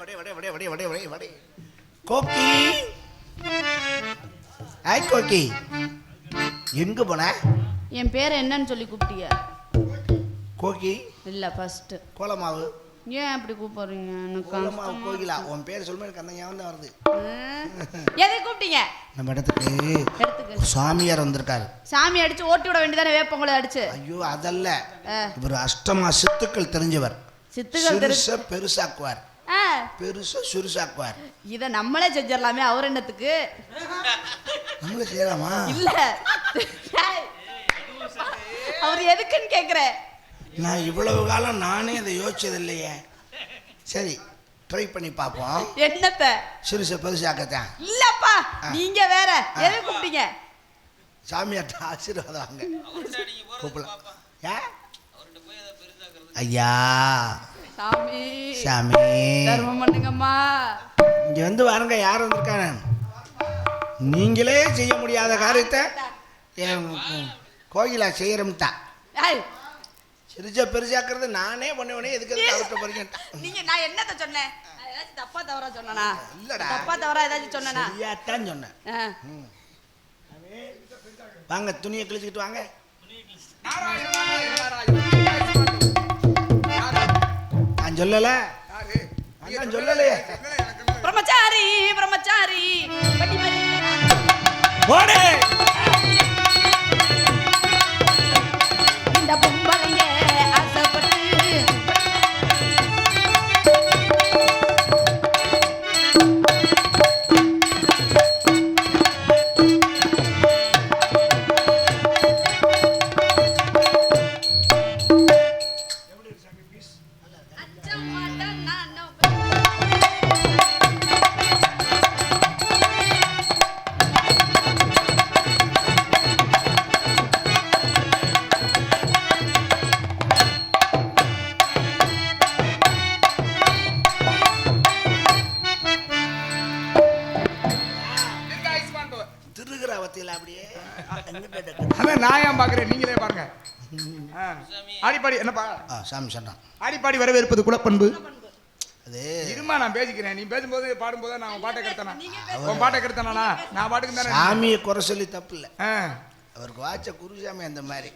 வடே வடே வடே வடே வடே வடே வடே. கோக்கி. ஆய் கோக்கி. எங்க போன? என் பேர் என்னன்னு சொல்லி கூப்பிட்டீங்க கோக்கி. இல்லை ஃபர்ஸ்ட் கோலமாவு. ஏன் அப்படி கூப்பிடுறீங்க? எனக்கு கோகிலா. உன் பேர் சொல்லுமே எனக்கு அந்த ஞாபகம் தான் வருது. எதுக்கு கூப்பிட்டீங்க? நம்ம இடத்துக்கு. எடுத்துக்க. ஒரு சாமியார் வந்திருக்காரு. சாமி அடிச்சு ஓட்டி விட வேண்டியதானே வேப்பங்களை அடிச்சு? ஐயோ அதல்ல. இவர் அஷ்டமா சித்துக்கள் தெரிஞ்சவர். சிறுச பெருசாக்குவார். பெருசா சுருசாக்குவார் இதை நம்மளே செஞ்சிடலாமே அவர் என்னத்துக்கு? நம்மள செய்யலாமா? இல்ல. அவர் எதுக்குன்னு கேக்குறேன் நான் இவ்வளவு காலம் நானே அதை யோசிச்சது இல்லையே சரி ட்ரை பண்ணி பார்ப்போம். என்னத்த? சிறுச பெருசாக்கத்தான். இல்லப்பா நீங்க வேற. எதுக்கு கூப்பிட்டீங்க? சாமியார்ட்ட ஆசீர்வாதம் வாங்க. கூப்பிடலாம். ஏன் ஐயா சாமி. சாமி. தர்மம் பண்ணுங்கம்மா. இங்க வந்து பாருங்க யார் வந்திருக்காங்க? நீங்களே செய்ய முடியாத காரியத்தை என் கோயிலா செய்யறோம்ட்டா. ஏய், சிரிச்ச பெருசாக்குறது நானே பண்ணுவேனே எதுக்கு எதுக்கு அவர்கிட்ட போறீங்க? நீங்க நான் என்னத்த சொன்னேன்? ஏதாச்சும் தப்பா தவறா சொன்னனா? இல்லடா. தப்பா தவறா ஏதாச்சும் சொன்னனா? சரியாத்தான் சொன்னேன். வாங்க துணியை கிழிச்சுக்கிட்டு வாங்க. நான் சொல்லல. நான் சொல்லலையே. பிரம்மச்சாரி பிரம்மச்சாரி. அப்படியே அதான் நான் ஏன் பாக்குறேன் நீங்களே பாருங்க. ஆ. ஆடிப்பாடி என்னப்பா? சாமி சொன்னான். ஆடிப்பாடி வரவேற்பது குலப்பண்பு. அது இருமா நான் பேசிக்கிறேன். நீ பேசும்போது பாடும்போது நான் உன் பாட்டை கெடுத்தனா? உன் பாட்டை கெடுத்தனா நான் பாட்டுக்கு தானே சாமியை குறை சொல்லி தப்பு இல்லை. அவருக்கு வாச்ச குருசாமி அந்த மாதிரி.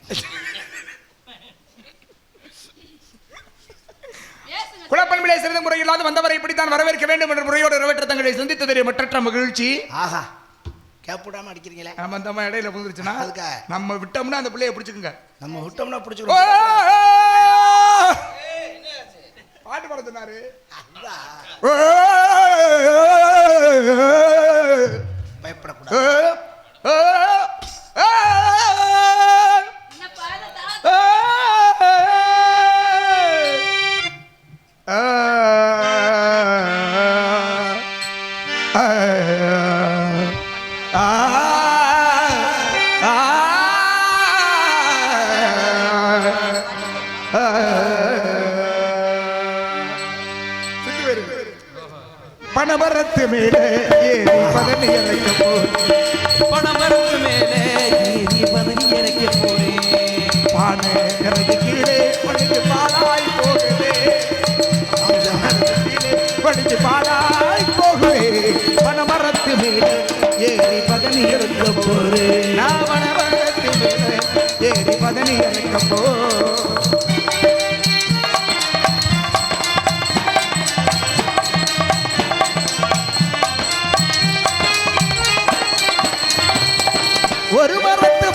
குலப்பண்பிலே சிறந்த முறையில்லாது வந்தவரை இப்படித்தான் வரவேற்க வேண்டும் என்ற முறையோடு நிறைவேற்ற தங்களை சந்தித்ததிலே மற்றற்ற மகிழ்ச்சி. ஆஹா. கேப்பிடாம அடிக்கிறீங்களே. நம்ம அந்த அம்மா இடையில புந்துருச்சுன்னா அதுக்கா? நம்ம விட்டோம்னா அந்த பிள்ளைய பிடிச்சுக்குங்க. நம்ம விட்டோம்னா! பிடிச்சிருவோம் பாட்டு பாட சொன்னாரு. பணமரத்து மேலே ஏறி பதனி இறக்க போய் பணமரத்து மேலே ஏறி பதவி இறக்க போறேன். பானை இறங்கி கீழே பணிஞ்சு பாலாய் போகுதே. பணிஞ்சு பாலாய் போகுதே. பனமரத்து மேலே ஏறி பதனி இறக்க போரு நான் பனமரத்து மேலே ஏறி பதனி இறக்க போ ஒரு மரத்து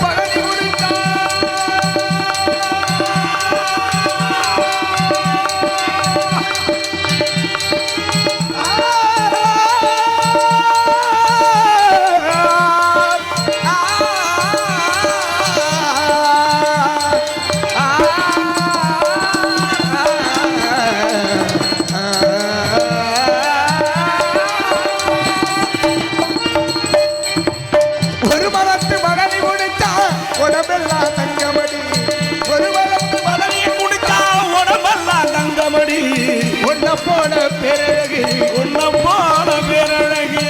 உன்ன போல பேரழகு உன்ன போல பேரழகு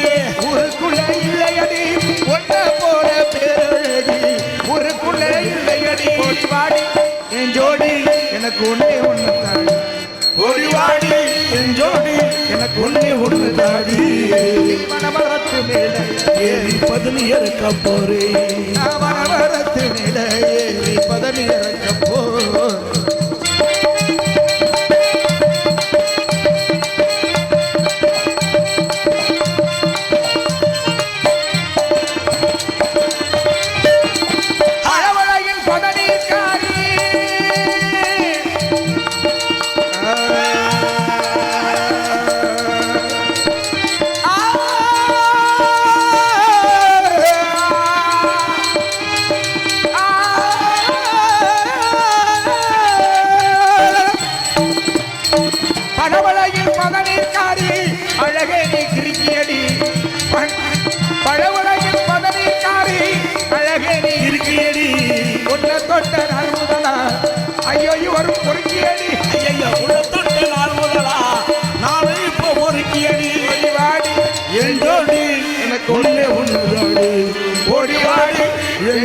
ஊருக்குள்ள இல்லையடி உன்ன போல பேரழகு ஊருக்குள்ள இல்லையடி வாடி என் ஜோடி எனக்கு ஒன்னே ஒண்ணு தான் ஓடி வாடி என் ஜோடி எனக்கு ஒண்ணே ஒண்ணு தாடி. மனமரத்து மேல ஏறி பதனி போறேன்.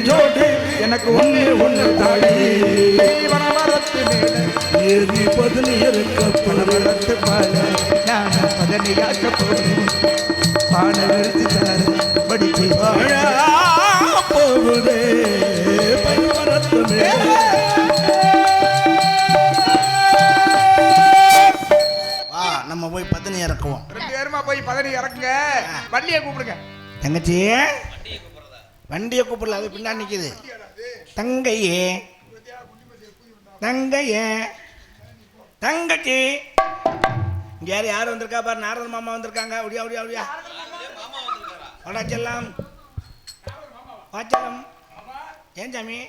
ஜோடி எனக்கு ஒண்ணே ஒண்ணு தாடி வனமரத்து மேல பதனி இருக்க பனமரத்து பால பதனியாக்க பான விருத்தி தார படிச்சு போகுதே. நம்ம போய் பத்தினி இறக்குவோம். ரெண்டு பேருமா போய் பதனி இறக்குங்க. வண்டியை கூப்பிடுங்க. தங்கச்சி வண்டியை கூப்பிடல அது பின்னாடி நிற்கிது தங்கையே தங்கையே தங்கச்சி. இங்கே யார் யார் வந்திருக்கா பாரு நாரத மாமா வந்திருக்காங்க. ஒடியா ஒடியா ஒடியா. வடா செல்லம். வாச்சலம். ஏன் சாமி?